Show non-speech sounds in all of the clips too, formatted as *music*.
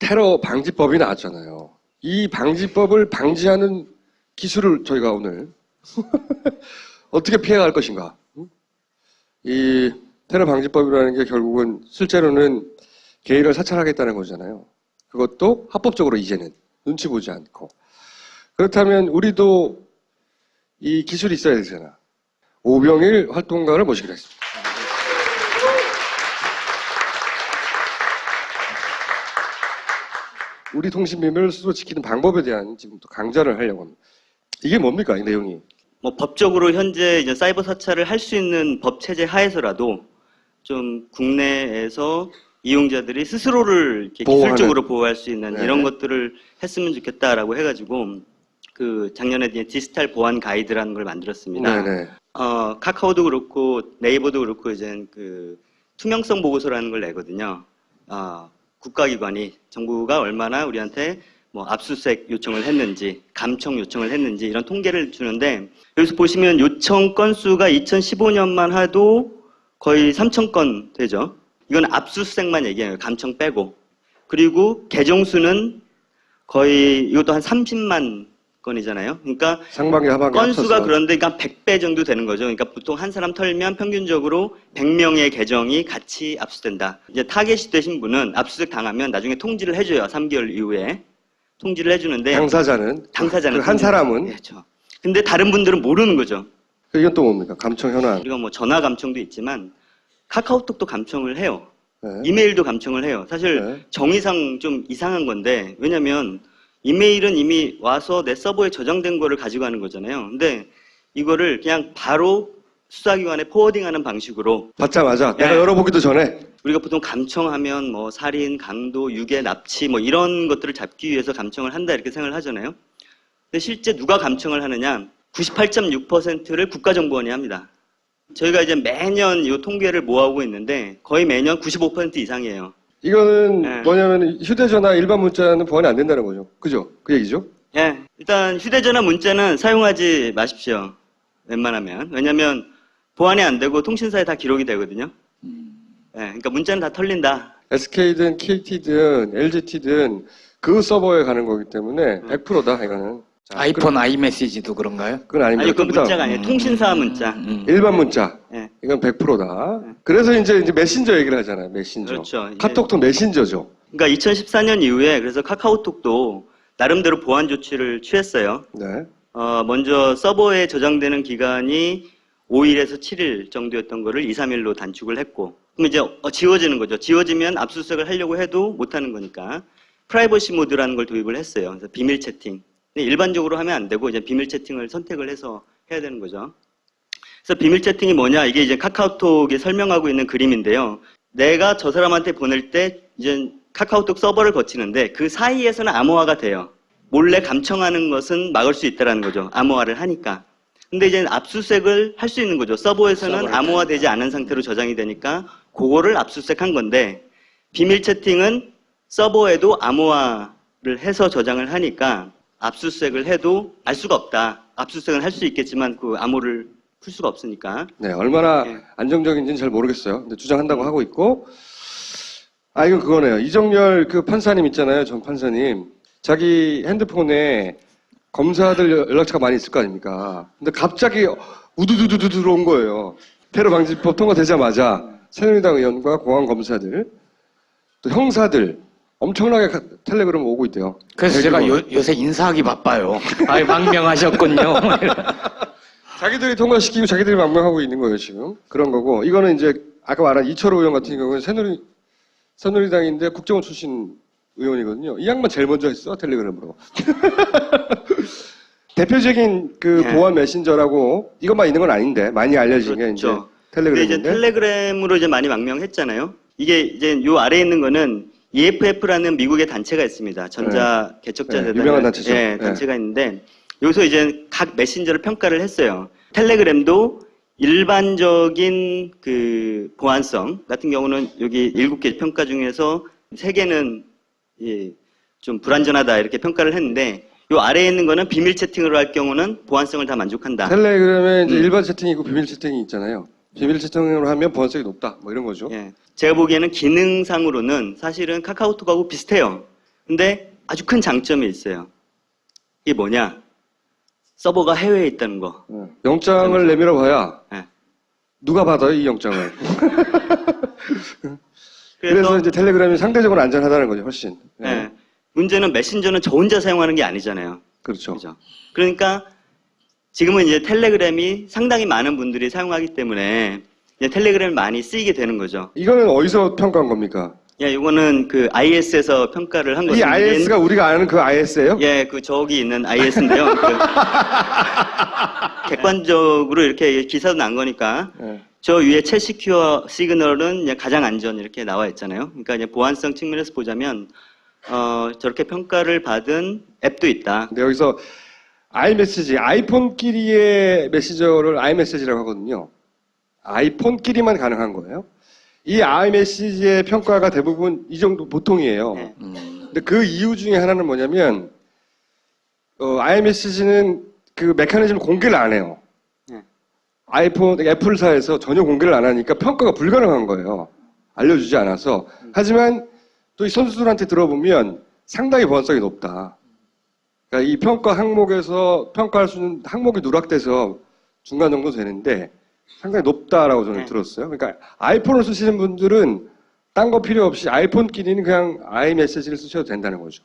테러 방지법이 나왔잖아요. 이 방지법을 방지하는 기술을 저희가 오늘 *laughs* 어떻게 피해갈 것인가? 응? 이 테러 방지법이라는 게 결국은 실제로는 개인을 사찰하겠다는 거잖아요. 그것도 합법적으로 이제는 눈치 보지 않고 그렇다면 우리도 이 기술이 있어야 되잖아. 오병일 활동가를 모시기로 했습니다. 우리 통신 비밀을 스스로 지키는 방법에 대한 지금 또 강좌를 하려고 합니다. 이게 뭡니까, 이 내용이? 뭐 법적으로 현재 이제 사이버 사찰을 할 수 있는 법 체제 하에서라도 좀 국내에서 이용자들이 스스로를 이렇게 보호하는. 기술적으로 보호할 수 있는 네. 이런 것들을 했으면 좋겠다라고 해가지고 그 작년에 이제 디지털 보안 가이드라는 걸 만들었습니다. 네 네. 어, 카카오도 그렇고 네이버도 그렇고 이제 그 투명성 보고서라는 걸 내거든요. 어, 국가기관이 정부가 얼마나 우리한테 뭐 압수수색 요청을 했는지, 감청 요청을 했는지 이런 통계를 주는데 여기서 보시면 요청 건수가 2015년만 해도 거의 3천 건 되죠. 이건 압수수색만 얘기해요. 감청 빼고. 그리고 개정 수는 거의 이것도 한 30만 건이잖아요. 그러니까 상반기, 하반기 건수가 합쳐서. 그런데 그러니까 100배 정도 되는 거죠. 그러니까 보통 한 사람 털면 평균적으로 100명의 계정이 같이 압수된다. 이제 타겟이 되신 분은 압수수색 당하면 나중에 통지를 해줘요. 3개월 이후에 통지를 해주는데 당사자는 당사자는 그한 통지를- 사람은 그렇죠. 근데 다른 분들은 모르는 거죠. 이건 또 뭡니까? 감청 현황. 우리가 뭐 전화 감청도 있지만 카카오톡도 감청을 해요. 네. 이메일도 감청을 해요. 사실 네. 정의상 좀 이상한 건데 왜냐면 이메일은 이미 와서 내 서버에 저장된 거를 가지고 가는 거잖아요. 근데 이거를 그냥 바로 수사기관에 포워딩하는 방식으로 받자마자 네. 내가 열어보기도 전에 우리가 보통 감청하면 뭐 살인, 강도, 유괴, 납치 뭐 이런 것들을 잡기 위해서 감청을 한다 이렇게 생각을 하잖아요. 근데 실제 누가 감청을 하느냐? 98.6%를 국가정보원이 합니다. 저희가 이제 매년 이 통계를 모아오고 있는데 거의 매년 95% 이상이에요. 이거는 네. 뭐냐면 휴대전화 일반 문자는 보안이 안 된다는 거죠. 그죠? 그 얘기죠? 예, 일단 휴대전화 문자는 사용하지 마십시오. 웬만하면. 왜냐면 보안이 안 되고 통신사에 다 기록이 되거든요. 예, 그러니까 문자는 다 털린다. SK든 KT든 LGT든 그 서버에 가는 거기 때문에 네. 100%다 이거는. 자, 아이폰 아이메시지도 그런가요? 그건 아닙니다. 아니, 그좀 이따 문자가 아니에요. 통신사 문자. 음, 음. 일반 문자. 예, 이건 100%다. 네. 그래서 이제, 이제 메신저 얘기를 하잖아요. 메신저. 그렇죠. 카톡도 메신저죠. 그러니까 2014년 이후에 그래서 카카오톡도 나름대로 보안 조치를 취했어요. 네. 어, 먼저 서버에 저장되는 기간이 5일에서 7일 정도였던 거를 2, 3일로 단축을 했고, 그럼 이제 어, 지워지는 거죠. 지워지면 압수수색을 하려고 해도 못하는 거니까 프라이버시 모드라는 걸 도입을 했어요. 그래서 비밀 채팅. 일반적으로 하면 안 되고 이제 비밀 채팅을 선택을 해서 해야 되는 거죠. 그래서 비밀 채팅이 뭐냐? 이게 이제 카카오톡에 설명하고 있는 그림인데요. 내가 저 사람한테 보낼 때 이제 카카오톡 서버를 거치는데 그 사이에서는 암호화가 돼요. 몰래 감청하는 것은 막을 수 있다라는 거죠. 암호화를 하니까. 근데 이제 압수수색을 할 수 있는 거죠. 서버에서는 암호화되지 않은 상태로 저장이 되니까 그거를 압수수색한 건데 비밀 채팅은 서버에도 암호화를 해서 저장을 하니까 압수수색을 해도 알 수가 없다. 압수수색은 할 수 있겠지만 그 암호를 풀 수가 없으니까. 네, 얼마나 네. 안정적인지는 잘 모르겠어요. 근데 주장한다고 하고 있고, 아, 이건 그거네요. 이정열 그 판사님 있잖아요. 전 판사님. 자기 핸드폰에 검사들 연락처가 많이 있을 거 아닙니까? 근데 갑자기 우두두두두 들어온 거예요. 테러 방지법 통과되자마자 새누리당 의원과 공안 검사들, 또 형사들, 엄청나게 가- 텔레그램 오고 있대요. 그래서 제가. 요, 요새 인사하기 바빠요. 아이 망명하셨군요. *laughs* *laughs* 자기들이 통과시키고 자기들이 망명하고 있는 거예요, 지금. 그런 거고. 이거는 이제 아까 말한 이철호 의원 같은 경우는 새누리, 새누리당인데 국정원 출신 의원이거든요. 이 양반 제일 먼저 했어, 텔레그램으로. *laughs* 대표적인 그 예. 보안 메신저라고 이것만 있는 건 아닌데 많이 알려진 게 이제 그렇죠. 근데 이제 텔레그램인데. 텔레그램으로 이제 많이 망명했잖아요. 이게 이제 요 아래에 있는 거는 EFF라는 미국의 단체가 있습니다. 전자 개척자 네, 재단 유명한 단체죠. 예, 네. 단체가 있는데 여기서 이제 각 메신저를 평가를 했어요. 텔레그램도 일반적인 그 보안성 같은 경우는 여기 일곱 개 평가 중에서 세 개는 예, 좀 불안전하다 이렇게 평가를 했는데 요 아래에 있는 거는 비밀 채팅으로 할 경우는 보안성을 다 만족한다. 텔레그램에 이제 음. 일반 채팅이 있고 비밀 채팅이 있잖아요. 비밀 채팅으로 하면 보안성이 높다. 뭐 이런 거죠. 예. 제가 보기에는 기능상으로는 사실은 카카오톡하고 비슷해요. 근데 아주 큰 장점이 있어요. 이게 뭐냐? 서버가 해외에 있다는 거. 예. 영장을 내밀어 봐야 예. 누가 받아요 이 영장을. *laughs* 그래서, 그래서 이제 텔레그램이 상대적으로 안전하다는 거죠 훨씬. 예. 예. 문제는 메신저는 저 혼자 사용하는 게 아니잖아요. 그렇죠. 그죠? 그러니까 지금은 이제 텔레그램이 상당히 많은 분들이 사용하기 때문에 이제 텔레그램이 많이 쓰이게 되는 거죠. 이거는 어디서 평가한 겁니까? 예, 이거는 그 IS에서 평가를 한 거죠. 이 IS가 우리가 아는 그 IS예요? 예, 그 저기 있는 IS인데요. 그 *laughs* 객관적으로 이렇게 기사도 난 거니까 예. 저 위에 채 시큐어 시그널은 이제 가장 안전 이렇게 나와 있잖아요. 그러니까 이제 보안성 측면에서 보자면 어, 저렇게 평가를 받은 앱도 있다. 근데 여기서 아이메시지, 아이폰끼리의 메시저를 아이메시지라고 하거든요. 아이폰끼리만 가능한 거예요. 이 아이메시지의 평가가 대부분 이 정도 보통이에요. 네. 음, 근데 그 이유 중에 하나는 뭐냐면 어, 아이메시지는 그 메커니즘을 공개를 안 해요. 네. 아이폰, 애플사에서 전혀 공개를 안 하니까 평가가 불가능한 거예요. 알려주지 않아서. 하지만 또 이 선수들한테 들어보면 상당히 보안성이 높다. 그러니까 이 평가 항목에서 평가할 수 있는 항목이 누락돼서 중간 정도 되는데 상당히 높다라고 저는 네. 들었어요. 그러니까 아이폰을 쓰시는 분들은 딴 거 필요 없이 아이폰끼리는 그냥 아이메시지를 쓰셔도 된다는 거죠.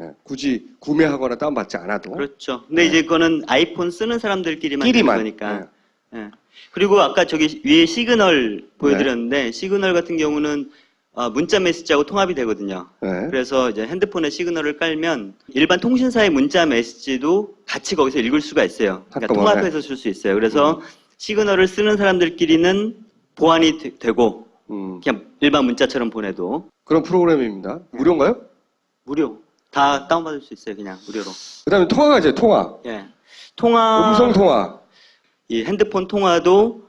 예, 굳이 구매하거나 다운받지 않아도. 그렇죠. 근데 네. 이제 그거는 아이폰 쓰는 사람들끼리만 끼리만. 거니까. 예. 예. 그리고 아까 저기 위에 시그널 보여드렸는데 시그널 같은 경우는 어, 문자 메시지하고 통합이 되거든요. 예. 그래서 이제 핸드폰에 시그널을 깔면 일반 통신사의 문자 메시지도 같이 거기서 읽을 수가 있어요. 그러니까. 통합해서 쓸 수 있어요. 그래서 시그널을 쓰는 사람들끼리는 보안이 되- 되고 음, 그냥 일반 문자처럼 보내도 그런 프로그램입니다. 무료인가요? 무료 다 다운받을 수 있어요. 그냥 무료로. 그 다음에 통화가 이제 통화. 예. 통화 음성 통화. 이 핸드폰 통화도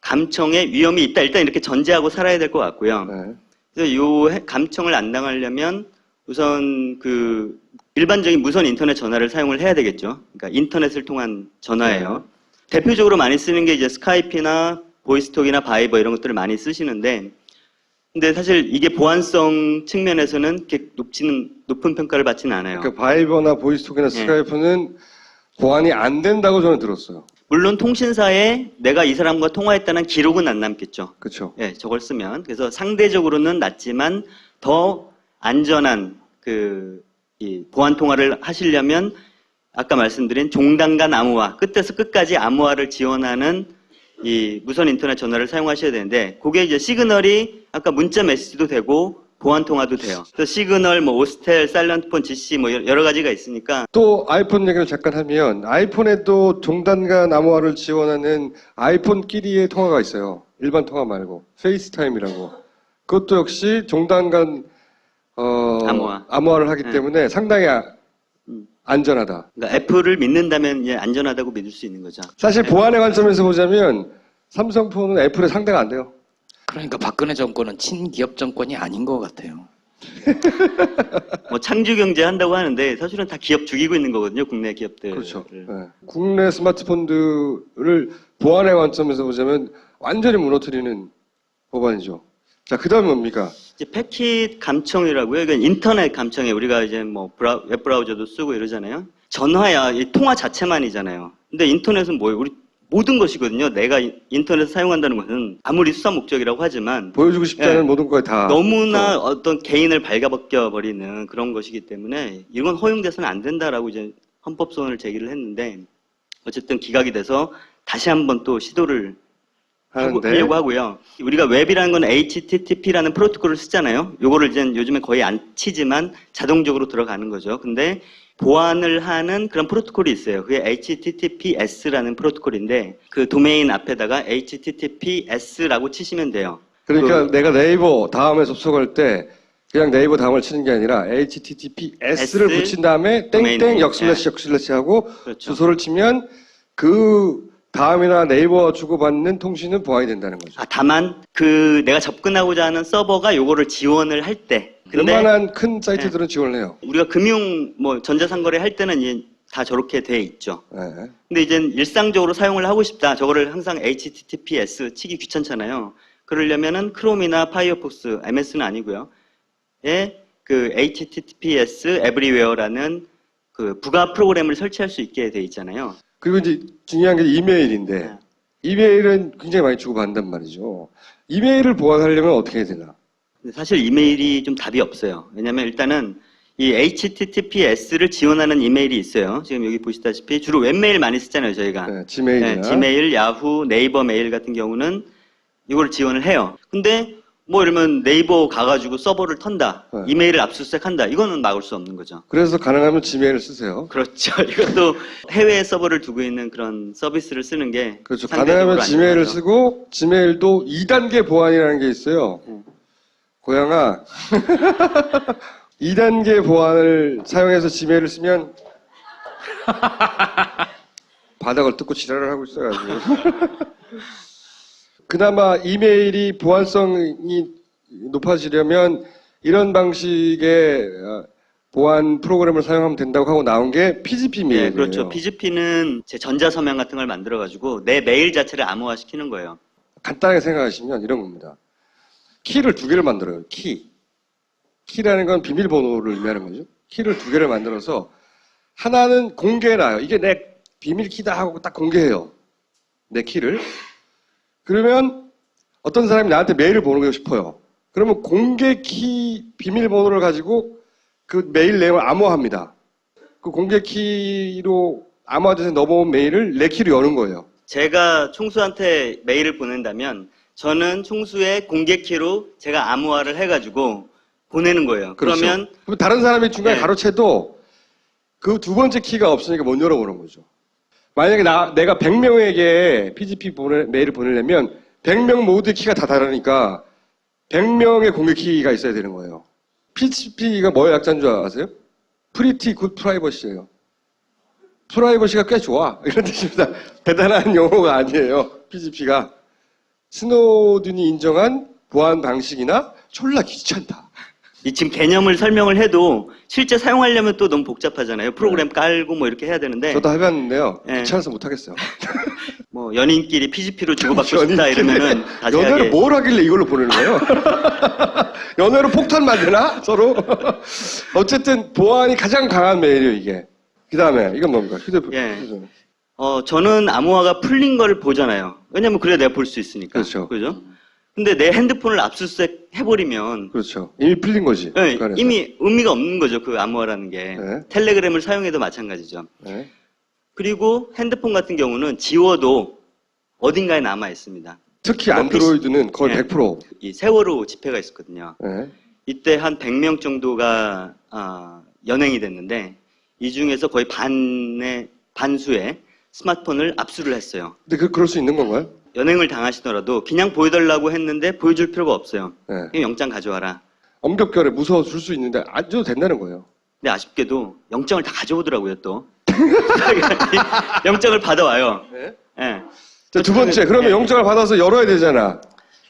감청에 위험이 있다. 일단 이렇게 전제하고 살아야 될 것 같고요. 네. 그래서 요 해- 감청을 안 당하려면 우선 그 일반적인 무선 인터넷 전화를 사용을 해야 되겠죠. 그러니까 인터넷을 통한 전화예요. 대표적으로 많이 쓰는 게 이제 스카이피나 보이스톡이나 바이버 이런 것들을 많이 쓰시는데 근데 사실 이게 보안성 측면에서는 이렇게 높지는 높은 평가를 받지는 않아요. 그러니까 바이버나 보이스톡이나 네. 스카이프는 보안이 안 된다고 저는 들었어요. 물론 통신사에 내가 이 사람과 통화했다는 기록은 안 남겠죠. 그렇죠. 예, 저걸 쓰면 그래서 상대적으로는 낮지만 더 안전한 그이 보안 통화를 하시려면 아까 말씀드린 종단간 암호화 끝에서 끝까지 암호화를 지원하는 이 무선 인터넷 전화를 사용하셔야 되는데 그게 이제 시그널이 아까 문자 메시지도 되고 보안 통화도 돼요. 그래서 시그널, 뭐 오스텔, 사일런트폰, GC 뭐 여러 가지가 있으니까 또 아이폰 얘기를 잠깐 하면 아이폰에도 종단과 암호화를 지원하는 아이폰끼리의 통화가 있어요. 일반 통화 말고 페이스타임이라고. 그것도 역시 종단간 어, 암호화. 를 하기 네. 때문에 상당히 아- 음. 안전하다. 그러니까 애플을 믿는다면 이제 안전하다고 믿을 수 있는 거죠. 사실 보안의 관점에서 보자면 삼성폰은 애플에 상대가 안 돼요. 그러니까 박근혜 정권은 친기업 정권이 아닌 것 같아요. *laughs* 뭐 창조 경제 한다고 하는데 사실은 다 기업 죽이고 있는 거거든요. 국내 기업들. 그렇죠. 네. 국내 스마트폰들을 보안의 관점에서 보자면 완전히 무너뜨리는 법안이죠. 자, 그 다음에 뭡니까? 이제 패킷 감청이라고요. 그러니까 인터넷 감청에 우리가 이제 뭐 브라, 웹브라우저도 쓰고 이러잖아요. 전화야 이 통화 자체만이잖아요. 근데 인터넷은 뭐예요? 우리 모든 것이거든요. 내가 인- 인터넷을 사용한다는 것은 아무리 수사 목적이라고 하지만 보여주고 않은 네. 모든 걸 다. 너무나 어 떤 개인을 발가벗겨 버리는 그런 것이기 때문에 이건 허용돼서는 안 된다라고 이제 헌법 소원을 제기를 했는데 어쨌든 기각이 돼서 다시 한번 또 시도를 하는데. 하려고 하고요. 우리가 웹이라는 건 HTTP라는 프로토콜을 쓰잖아요. 요거를 이제 요즘에 거의 안 치지만 자동적으로 들어가는 거죠. 근데 보안을 하는 그런 프로토콜이 있어요. 그게 HTTPS라는 프로토콜인데 그 도메인 앞에다가 HTTPS라고 치시면 돼요. 그러니까 그- 내가 네이버 다음에 접속할 때 그냥 네이버 다음을 치는 게 아니라 HTTPS를 S, 붙인 다음에 땡땡. 역슬래시 역슬래시 하고 그렇죠. 주소를 치면 그 다음이나 네이버와 주고받는 통신은 보안이 된다는 거죠. 아, 다만 그 내가 접근하고자 하는 서버가 요거를 지원을 할 때. 근데 웬만한 큰 사이트들은 지원을 해요. 우리가 금융 뭐 전자상거래 할 때는 이제 다 저렇게 돼 있죠. 네. 근데 이제 일상적으로 사용을 하고 싶다. 저거를 항상 HTTPS 치기 귀찮잖아요. 그러려면은 크롬이나 파이어폭스, MS는 아니고요. 에그 HTTPS Everywhere라는 그 부가 프로그램을 설치할 수 있게 돼 있잖아요. 그리고 이제 중요한 게 이메일인데 네. 이메일은 굉장히 많이 주고받는단 말이죠. 이메일을 보완하려면 어떻게 해야 되나? 사실 이메일이 좀 답이 없어요. 왜냐하면 일단은 이 HTTPS를 지원하는 이메일이 있어요. 지금 여기 보시다시피 주로 웹메일 많이 쓰잖아요, 저희가. 네, 지메일이나 네, 지메일, 야후, 네이버 메일 같은 경우는 이걸 지원을 해요. 근데 뭐 이러면 네이버 가가지고 서버를 턴다, 네. 이메일을 압수수색한다, 이거는 막을 수 없는 거죠. 그래서 가능하면 지메일을 쓰세요. 그렇죠. *laughs* 이것도 해외 서버를 두고 있는 그런 서비스를 쓰는 게 그렇죠. 가능하면 지메일을. 쓰고 지메일도 2단계 보안이라는 게 있어요. 음. 고양아 *laughs* 2단계 보안을 사용해서 지메일을 쓰면 *laughs* 바닥을 뜯고 지랄을 하고 있어가지고 그나마 이메일이 보안성이 높아지려면 이런 방식의 어, 보안 프로그램을 사용하면 된다고 하고 나온 게 PGP 메일이에요. 네, 그렇죠. PGP는 제 전자 서명 같은 걸 만들어 가지고 내 메일 자체를 암호화 시키는 거예요. 간단하게 생각하시면 이런 겁니다. 키를 두 개를 만들어요. 키. 키라는 건 비밀번호를 의미하는 거죠. 키를 두 개를 만들어서 하나는 공개해놔요. 이게 내 비밀 키다 하고 딱 공개해요. 내 키를. 그러면 어떤 사람이 나한테 메일을 보내고 싶어요. 그러면 공개 키 비밀번호를 가지고 그 메일 내용을 암호합니다. 그 공개 키로 암호화돼서 넘어온 메일을 내 키로 여는 거예요. 제가 총수한테 메일을 보낸다면 저는 총수의 공개 키로 제가 암호화를 해가지고 보내는 거예요. 그렇죠. 그러면 다른 사람이 중간에 네. 가로채도 그 두 번째 키가 없으니까 못 열어보는 거죠. 만약에 나, 내가 100명에게 PGP 보내, 메일을 보내려면 100명 모두의 키가 다 다르니까 100명의 공개 키가 있어야 되는 거예요. PGP가 뭐의 약자인 줄 아세요? Pretty Good Privacy예요. 프라이버시가 꽤 좋아. *laughs* 이런 뜻입니다. 대단한 용어가 아니에요. PGP가. 스노든이 인정한 보안 방식이나 졸라 귀찮다. 이 지금 개념을 설명을 해도 실제 사용하려면 또 너무 복잡하잖아요. 프로그램 깔고 뭐 이렇게 해야 되는데 저도 해봤는데요. 네. 귀찮아서 못하겠어요. *laughs* 뭐 연인끼리 PGP로 주고받고 싶다 이러면은 연애로 자세하게 뭘 하길래 이걸로 보내는 거예요? *laughs* 연애로 폭탄 만드나? 서로? *laughs* 어쨌든 보안이 가장 강한 메일이에요, 이게. 그 다음에, 이건 뭡니까? 휴대폰. 예. 휴대폰. 어, 저는 암호화가 풀린 걸 보잖아요. 왜냐면 그래야 내가 볼 수 있으니까. 그렇죠. 그죠? 근데 내 핸드폰을 압수수색 해버리면 그렇죠. 이미 풀린 거지. 예, 북한에서. 이미 의미가 없는 거죠. 그 암호화라는 게. 네. 텔레그램을 사용해도 마찬가지죠. 네. 그리고 핸드폰 같은 경우는 지워도 어딘가에 남아 있습니다. 특히 뭐 안드로이드는 거의 네. 100%. 이 세월호 집회가 있었거든요. 네. 이때 한 100명 정도가 아, 연행이 됐는데 이 중에서 거의 반의 반수의 스마트폰을 압수를 했어요. 근데 그, 그럴 수 있는 건가요? 연행을 당하시더라도 그냥 보여달라고 했는데 보여줄 필요가 없어요. 네. 그냥 영장 가져와라. 엄격결에 무서워 줄 수 있는데 안 줘도 된다는 거예요. 근데 아쉽게도 영장을 다 가져오더라고요 또. *laughs* 영장을 받아와요. 네. 예. 자, 두 번째, 그러면 네. 영장을 받아서 열어야 되잖아.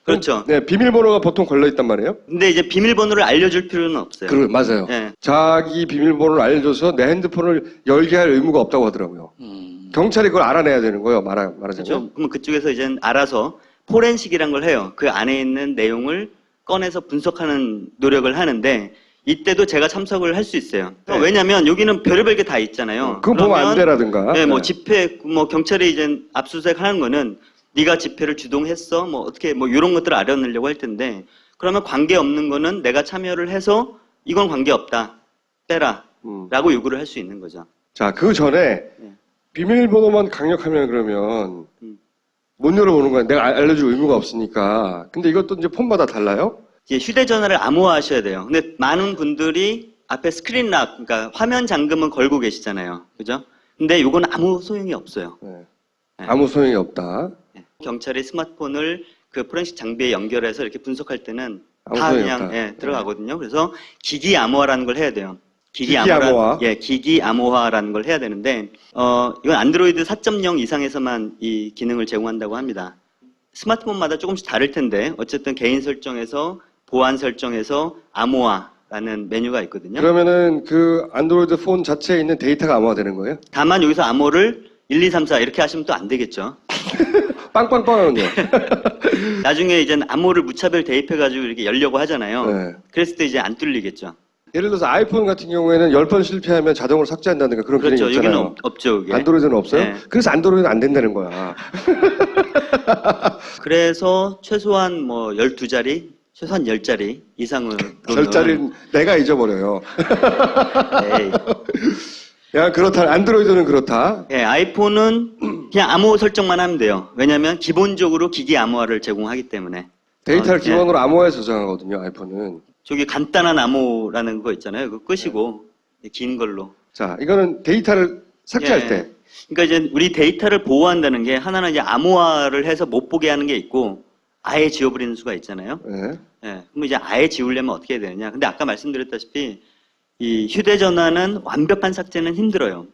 그렇죠. 네, 비밀번호가 보통 걸려 있단 말이에요. 근데 이제 비밀번호를 알려줄 필요는 없어요. 그 맞아요. 예. 자기 비밀번호를 알려줘서 내 핸드폰을 열게 할 의무가 없다고 하더라고요. 음, 경찰이 그걸 알아내야 되는 거예요. 말하, 말하자면. 그렇죠. 그러면 그쪽에서 이제 알아서 포렌식이란 걸 해요. 그 안에 있는 내용을 꺼내서 분석하는 노력을 하는데 이때도 제가 참석을 할 수 있어요. 네. 왜냐하면 여기는 별의별 게 다 있잖아요. 그거 보면 안 되라든가. 네, 뭐 네. 집회 뭐 경찰이 이제 압수수색 하는 거는 네가 집회를 주동했어 뭐 어떻게 뭐 이런 것들을 알아내려고 할 텐데 그러면 관계 없는 거는 내가 참여를 해서 이건 관계 없다 빼라라고 음. 요구를 할 수 있는 거죠. 자, 그 전에 네. 비밀번호만 강력하면 그러면 음. 못 열어보는 거야. 내가 알- 알려줄 의무가 없으니까. 근데 이것도 이제 폰마다 달라요? 이제 휴대전화를 암호화하셔야 돼요. 근데 많은 분들이 앞에 스크린락, 그러니까 화면 잠금은 걸고 계시잖아요. 그죠? 근데 이건 아무 소용이 없어요. 네. 네. 아무 소용이 없다. 예. 경찰이 스마트폰을 그 포렌식 장비에 연결해서 이렇게 분석할 때는 다 그냥. 예, 들어가거든요. 그래서 기기 암호화라는 걸 해야 돼요. 기기, 암호화. 예, 기기 암호화라는 걸 해야 되는데 어, 이건 안드로이드 4.0 이상에서만 이 기능을 제공한다고 합니다. 스마트폰마다 조금씩 다를 텐데 어쨌든 개인 설정에서 보안 설정에서 암호화라는 메뉴가 있거든요. 그러면은 그 안드로이드 폰 자체에 있는 데이터가 암호화되는 거예요? 다만 여기서 암호를 1, 2, 3, 4 이렇게 하시면 또 안 되겠죠. *laughs* 빵빵빵하군요. *laughs* 나중에 이제 암호를 무차별 대입해가지고 이렇게 열려고 하잖아요. 네. 그랬을 때 이제 안 뚫리겠죠. 예를 들어서 아이폰 같은 경우에는 10번 실패하면 자동으로 삭제한다든가 그런 그렇죠. 기능이 여기는 있잖아요. 없, 없죠. 그게. 안드로이드는 없어요? 네. 그래서 안드로이드는 안 된다는 거야. *laughs* 그래서 최소한 뭐 12자리, 최소한 10자리 이상으로 절자리는 내가 잊어버려요. 야, 그렇다. 안드로이드는 그렇다. 예, 아이폰은 그냥 암호 설정만 하면 돼요. 왜냐하면 기본적으로 기기 암호화를 제공하기 때문에 데이터를 어, 예. 기본으로 암호화에 저장하거든요, 아이폰은. 저기 간단한 암호라는 거 있잖아요. 그거 끄시고 긴 걸로. 자, 이거는 데이터를 삭제할 예. 때. 그러니까 이제 우리 데이터를 보호한다는 게 하나는 이제 암호화를 해서 못 보게 하는 게 있고 아예 지워버리는 수가 있잖아요. 예. 예. 그럼 이제 아예 지우려면 어떻게 해야 되느냐. 근데 아까 말씀드렸다시피 이 휴대전화는 완벽한 삭제는 힘들어요.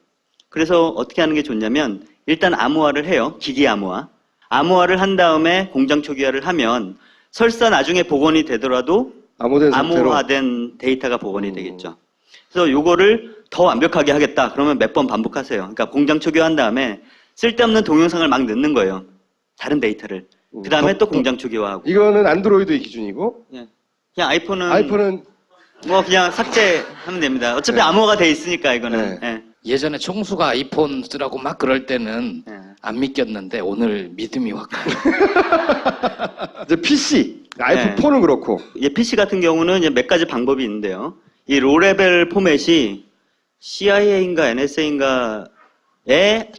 그래서 어떻게 하는 게 좋냐면 일단 암호화를 해요. 기기 암호화. 암호화를 한 다음에 공장 초기화를 하면 설사 나중에 복원이 되더라도 암호화된 데이터가 복원이 음. 되겠죠. 그래서 요거를 더 완벽하게 하겠다. 그러면 몇 번 반복하세요. 그러니까 공장 초기화한 다음에 쓸데없는 동영상을 막 넣는 거예요. 다른 데이터를. 음, 그 다음에 더- 또 더- 공장 초기화하고. 이거는 안드로이드의 기준이고, 예. 그냥 아이폰은 아이폰은 뭐 그냥 삭제하면 됩니다. 어차피 네. 암호가 돼 있으니까 이거는. 네. 예 전에 총수가 아이폰 쓰라고 막 그럴 때는 예. 예. 안 믿겼는데 오늘 믿음이 확. *laughs* 이제 PC, 아이폰 네. 폰은 그렇고, 이 PC 같은 경우는 이제 몇 가지 방법이 있는데요. 이 로레벨 포맷이 CIA인가 NSA인가의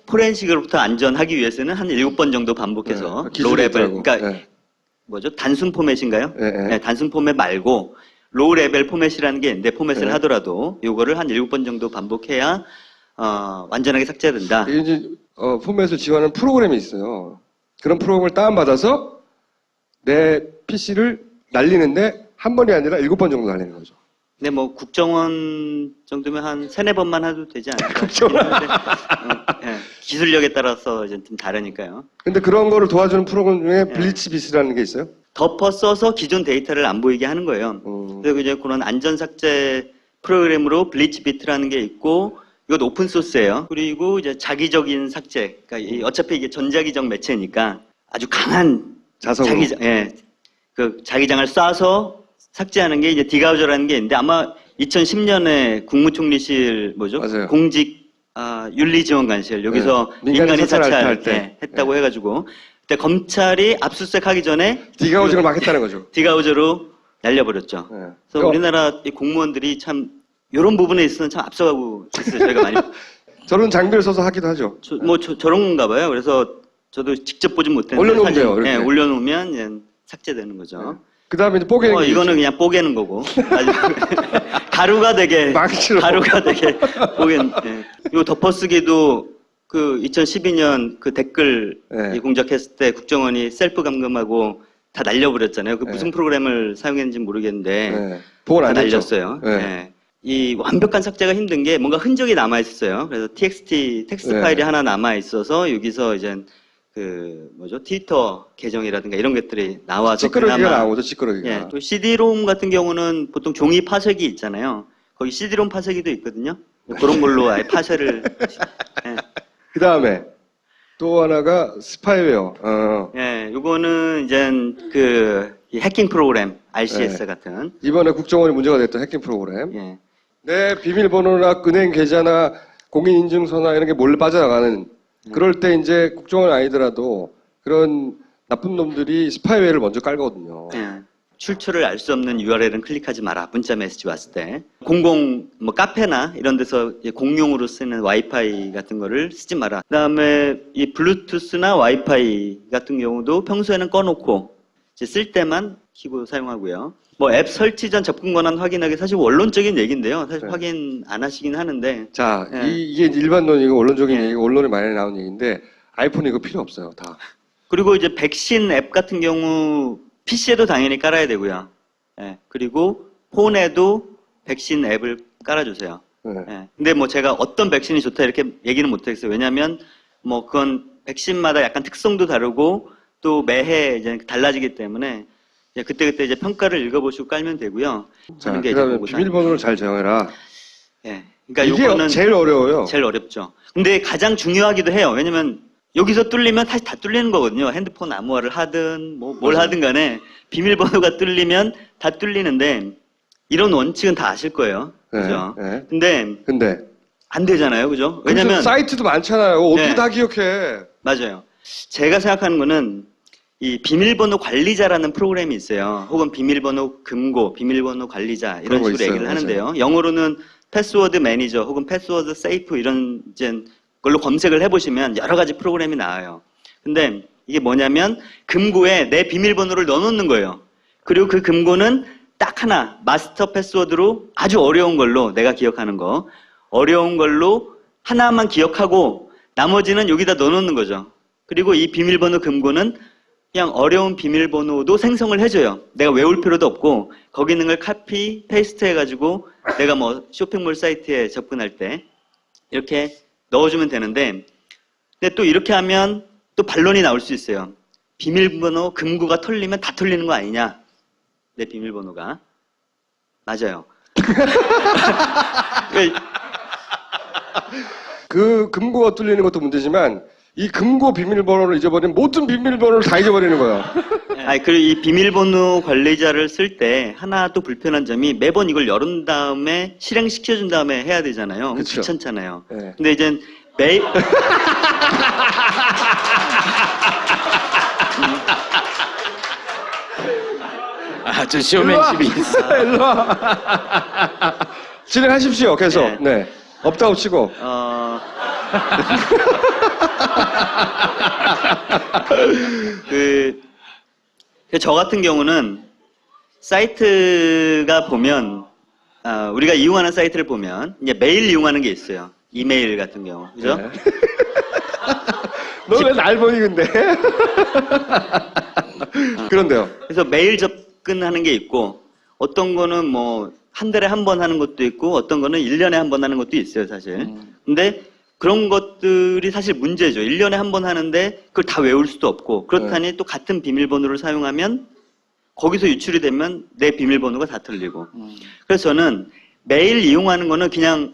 포렌식으로부터 안전하기 위해서는 한 7번 정도 반복해서 네, 로레벨. 그러니까 네. 뭐죠? 단순 포맷인가요? 예, 예. 네, 단순 포맷 말고 로우 레벨 포맷이라는 게 있는데 포맷을 네. 하더라도 요거를 한 7번 정도 반복해야 어, 완전하게 삭제된다. 이제 어, 포맷을 지원하는 프로그램이 있어요. 그런 프로그램을 다운받아서 내 PC를 날리는데 한 번이 아니라 일곱 번 정도 날리는 거죠. 근데 뭐 국정원 정도면 한 세네 번만 해도 되지 않을까? 국정원. 기술력에 따라서 이제 좀 다르니까요. 근데 그런 거를 도와주는 프로그램 중에 네. 블리츠 비스라는 게 있어요. 덮어 써서 기존 데이터를 안 보이게 하는 거예요. 음, 그리고 이제 그런 안전 삭제 프로그램으로 블리치 비트라는 게 있고 이것도 오픈 소스예요. 그리고 이제 자기적인 삭제. 그러니까 이 어차피 이게 전자기적 매체니까 아주 강한 자석으로. 자기장, 예. 그 자기장을 쏴서 삭제하는 게 이제 디가우저라는 게 있는데 아마 2010년에 국무총리실 뭐죠? 맞아요. 공직 아, 윤리지원관실 여기서 네. 민간인 사찰. 예, 했다고 해가지고 그때 검찰이 압수수색하기 전에 디가우징을 막 했다는 거죠. *laughs* 디가우저로 날려버렸죠. 네. 그래서 어, 우리나라 이 공무원들이 참 이런 부분에 있어서는 참 앞서가고 있어요. 저희가 많이 *laughs* 저런 장비를 써서 하기도 하죠. 저, 뭐 저, 런 건가 봐요. 그래서 저도 직접 보진 못했는데 올려놓으면. 예, 올려놓으면 삭제되는 거죠. 그 다음에 이제 뽀개는 어, 게 이거는. 그냥 뽀개는 거고 *laughs* *laughs* 가루가 되게 망치로. 가루가 되게 뽀개는. 예. 요 덮어쓰기도 그 2012년 그 댓글 네. 이 공작했을 때 국정원이 셀프 감금하고 다 날려버렸잖아요. 그 무슨 네. 프로그램을 사용했는지 모르겠는데 네. 다 안. 날렸어요. 네. 예. 이 완벽한 삭제가 힘든 게 뭔가 흔적이 남아 있었어요. 그래서 txt 텍스트 네. 파일이 하나 남아 있어서 여기서 이제 그 뭐죠 트위터 계정이라든가 이런 것들이 나와서 찌끄러기가 그나마 나오죠, 찌끄러기가. 예, 또 CD-ROM 같은 경우는 보통 종이 파쇄기 있잖아요. 거기 CD-ROM 파쇄기도 있거든요. 그런 걸로 아예 파쇄를 예. 그 다음에 또 하나가 스파이웨어. 어, 예, 요거는 이제 그이 해킹 프로그램 RCS 네. 같은 이번에 국정원이 문제가 됐던 해킹 프로그램. 예. 내 비밀번호나 은행 계좌나 공인인증서나 이런 게 몰래 빠져나가는 그럴 때 이제 국정원 아니더라도 그런 나쁜 놈들이 스파이웨어를 먼저 깔거든요. 예. 출처를 알 수 없는 URL은 클릭하지 마라. 문자 메시지 왔을 때. 공공, 뭐, 카페나 이런 데서 공용으로 쓰는 와이파이 같은 거를 쓰지 마라. 그 다음에 이 블루투스나 와이파이 같은 경우도 평소에는 꺼놓고 쓸 때만 키고 사용하고요. 뭐 앱 설치 전 접근 권한 확인하기 사실 원론적인 얘기인데요. 사실 네. 확인 안 하시긴 하는데. 자, 예. 이, 게 일반론이고 원론적인 예. 얘기고 언론에 많이 나온 얘기인데 아이폰이 이거 필요 없어요, 다. 그리고 이제 백신 앱 같은 경우 PC에도 당연히 깔아야 되고요. 예. 그리고 폰에도 백신 앱을 깔아주세요. 네. 예. 근데 뭐 제가 어떤 백신이 좋다 이렇게 얘기는 못하겠어요. 왜냐하면 뭐 그건 백신마다 약간 특성도 다르고 또 매해 이제 달라지기 때문에 그때 그때 이제 평가를 읽어보시고 깔면 되고요. 자, 하는 게그 이제 다음에 보고 비밀번호를 잘 정해라. 예. 그러니까 이게 요거는 제일 어려워요. 제일 어렵죠. 근데 가장 중요하기도 해요. 왜냐면 여기서 뚫리면 다시 다 뚫리는 거거든요. 핸드폰 암호화를 하든 뭐뭘 맞아요. 하든 간에 비밀번호가 뚫리면 다 뚫리는데 이런 원칙은 다 아실 거예요. 네, 그죠? 네. 근데 근데 안 되잖아요. 그죠? 왜냐면 왜냐면 사이트도 많잖아요. 어떻게 네. 다 기억해? 맞아요. 제가 생각하는 거는 이 비밀번호 관리자라는 프로그램이 있어요. 혹은 비밀번호 금고, 비밀번호 관리자 이런 거 식으로 있어요. 얘기를 하는데요. 영어로는 패스워드 매니저 혹은 패스워드 세이프 이런 이제 걸로 검색을 해보시면 여러 가지 프로그램이 나와요. 근데 이게 뭐냐면 금고에 내 비밀번호를 넣어놓는 거예요. 그리고 그 금고는 딱 하나 마스터 패스워드로 아주 어려운 걸로 내가 기억하는 거 어려운 걸로 하나만 기억하고 나머지는 여기다 넣어놓는 거죠. 그리고 이 비밀번호 금고는 그냥 어려운 비밀번호도 생성을 해줘요. 내가 외울 필요도 없고 거기 있는 걸 카피 페이스트 해가지고 내가 뭐 쇼핑몰 사이트에 접근할 때 이렇게 넣어주면 되는데 근데 또 이렇게 하면 또 반론이 나올 수 있어요. 비밀번호 금고가 털리면 다 털리는 거 아니냐? 내 비밀번호가 맞아요. *laughs* 그 금고가 뚫리는 것도 문제지만 이 금고 비밀번호를 잊어버리면 모든 비밀번호를 다 잊어버리는 거예요. *laughs* 아니, 그리고 이 비밀번호 관리자를 쓸 때 하나 또 불편한 점이 매번 이걸 열은 다음에 실행시켜준 다음에 해야 되잖아요. 그쵸. 귀찮잖아요. 네. 근데 이제 매일 *laughs* 아주 쇼맨십이 있어. *laughs* 일로 와. 진행하십시오. 계속. 네. 네. 없다고 치고. 어... 그, 그저 같은 경우는 사이트가 보면, 아, 우리가 이용하는 사이트를 보면, 이제 매일 이용하는 게 있어요. 이메일 같은 경우. 그죠? 네. 너왜 날 보니 근데? *laughs* 그런데요. 그래서 매일 접근하는 게 있고, 어떤 거는 뭐, 한 달에 한 번 하는 것도 있고, 어떤 거는 1년에 한 번 하는 것도 있어요, 사실. 근데 그런 것들이 사실 문제죠. 1년에 한 번 하는데 그걸 다 외울 수도 없고, 그렇다니 또 같은 비밀번호를 사용하면 거기서 유출이 되면 내 비밀번호가 다 틀리고. 그래서 저는 매일 이용하는 거는 그냥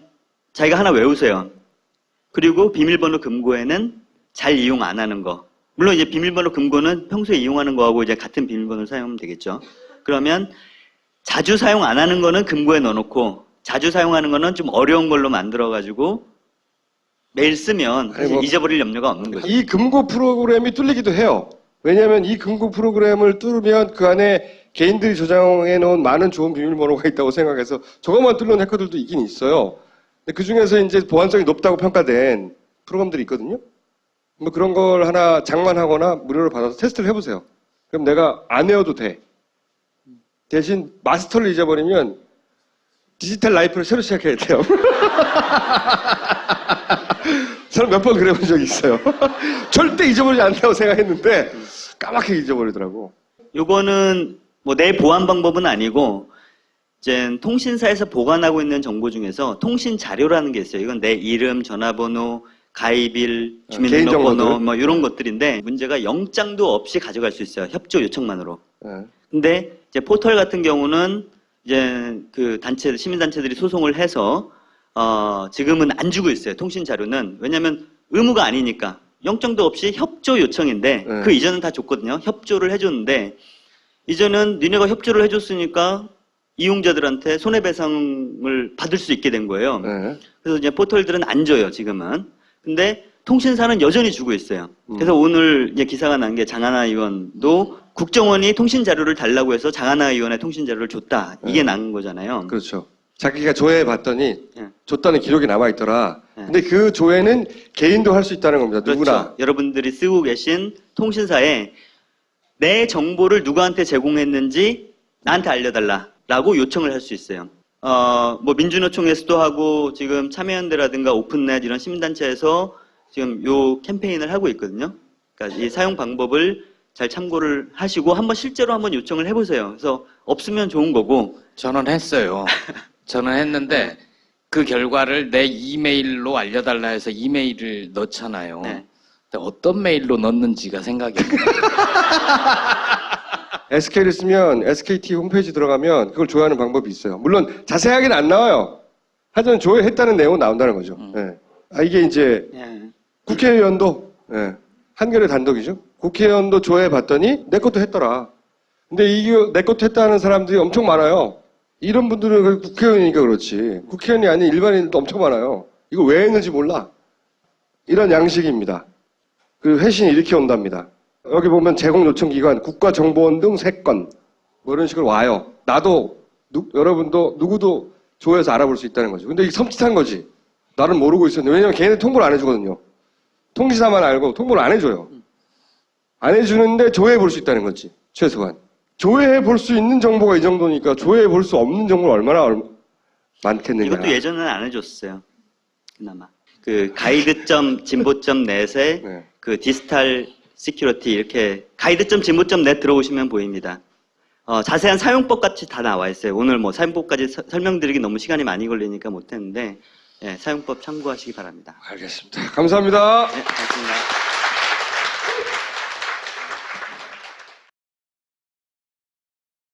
자기가 하나 외우세요. 그리고 비밀번호 금고에는 잘 이용 안 하는 거. 물론 이제 비밀번호 금고는 평소에 이용하는 거하고 이제 같은 비밀번호를 사용하면 되겠죠. 그러면 자주 사용 안 하는 거는 금고에 넣어놓고 자주 사용하는 거는 좀 어려운 걸로 만들어가지고 매일 쓰면 사실 아니, 뭐- 잊어버릴 염려가 없는 거죠. 이 금고 프로그램이 뚫리기도 해요. 왜냐하면 이 금고 프로그램을 뚫으면 그 안에 개인들이 저장해 놓은 많은 좋은 비밀번호가 있다고 생각해서 저것만 뚫는 해커들도 있긴 있어요. 근데 그 중에서 이제 보안성이 높다고 평가된 프로그램들이 있거든요. 뭐 그런 걸 하나 장만하거나 무료로 받아서 테스트를 해보세요. 그럼 내가 안 외워도 돼. 대신 마스터를 잊어버리면 디지털 라이프를 새로 시작해야 돼요. *laughs* 저는 몇 번 그래 본 적이 있어요. *laughs* 절대 잊어버리지 않다고 생각했는데 까맣게 잊어버리더라고. 요거는 뭐 내 보안 방법은 아니고 이제 통신사에서 보관하고 있는 정보 중에서 통신 자료라는 게 있어요. 이건 내 이름, 전화번호, 가입일, 아. 주민등록번호 뭐 이런 것들인데 문제가 영장도 없이 가져갈 수 있어요. 협조 요청만으로. 예. 근데 이제 포털 같은 경우는 이제 그 단체 시민 단체들이 소송을 해서 어 지금은 안 주고 있어요. 통신 자료는 왜냐하면 의무가 아니니까 영장도 없이 협조 요청인데 네. 그 이전은 다 줬거든요. 협조를 해줬는데 이제는 니네가 협조를 해줬으니까 이용자들한테 손해배상을 받을 수 있게 된 거예요. 예. 그래서 이제 포털들은 안 줘요, 지금은. 근데 통신사는 여전히 주고 있어요. 그래서 음. 오늘 이제 기사가 난 게 장하나 의원도 국정원이 통신 자료를 달라고 해서 장하나 의원의 통신 자료를 줬다. 이게 네. 난 거잖아요. 그렇죠. 자기가 조회해 봤더니 예. 줬다는 기록이 남아 있더라. 네. 근데 그 조회는 개인도 할 수 있다는 겁니다. 그렇죠. 누구나. 여러분들이 쓰고 계신 통신사에 내 정보를 누구한테 제공했는지 나한테 알려달라라고 요청을 할 수 있어요. 어, 뭐 민주노총에서도 하고 지금 참여연대라든가 오픈넷 이런 시민단체에서 지금 요 캠페인을 하고 있거든요. 그러니까 이 사용 방법을 잘 참고를 하시고 한번 실제로 한번 요청을 해보세요. 그래서 없으면 좋은 거고 저는 했어요. *laughs* 저는 했는데 그 결과를 내 이메일로 알려달라 해서 이메일을 넣잖아요. 네. 근데 어떤 메일로 넣는지가 생각이 안 나요. *laughs* SK를 쓰면 SKT 홈페이지 들어가면 그걸 조회하는 방법이 있어요. 물론 자세하게는 안 나와요. 하여튼 조회했다는 내용은 나온다는 거죠. 음. 예. 아, 이게 이제 예. 국회의원도 예, 한겨레 단독이죠. 국회의원도 조회 봤더니 내 것도 했더라. 근데 이게 내 것도 했다는 사람들이 엄청 많아요. 이런 분들은 그 국회의원이니까 그렇지. 국회의원이 아닌 일반인도 엄청 많아요. 이거 왜 했는지 몰라. 이런 양식입니다. 그 회신이 이렇게 온답니다. 여기 보면 제공 요청 기관, 국가정보원 등 3건. 뭐 이런 식으로 와요. 나도, 누- 여러분도, 누구도 조회해서 알아볼 수 있다는 거죠. 근데 이게 섬찟한 거지. 나는 모르고 있었는데. 왜냐면 걔네 통보를 안 해주거든요. 통지사만 알고 통보를 안 해줘요. 안 해주는데 조회해 볼 수 있다는 거지. 최소한. 조회해 볼 수 있는 정보가 이 정도니까 조회해 볼 수 없는 정보가 얼마나 얼- 많겠느냐. 이것도 예전에는 안 해줬어요. 그나마. 그 가이드점 진보점 넷에 *laughs* 네. 그 디지털 시큐리티 이렇게 가이드점 진보점 넷 들어오시면 보입니다. 어, 자세한 사용법 같이 다 나와 있어요. 오늘 뭐 사용법까지 서- 설명드리기 너무 시간이 많이 걸리니까 못했는데 예, 사용법 참고하시기 바랍니다. 알겠습니다. 감사합니다. 네, 고맙습니다.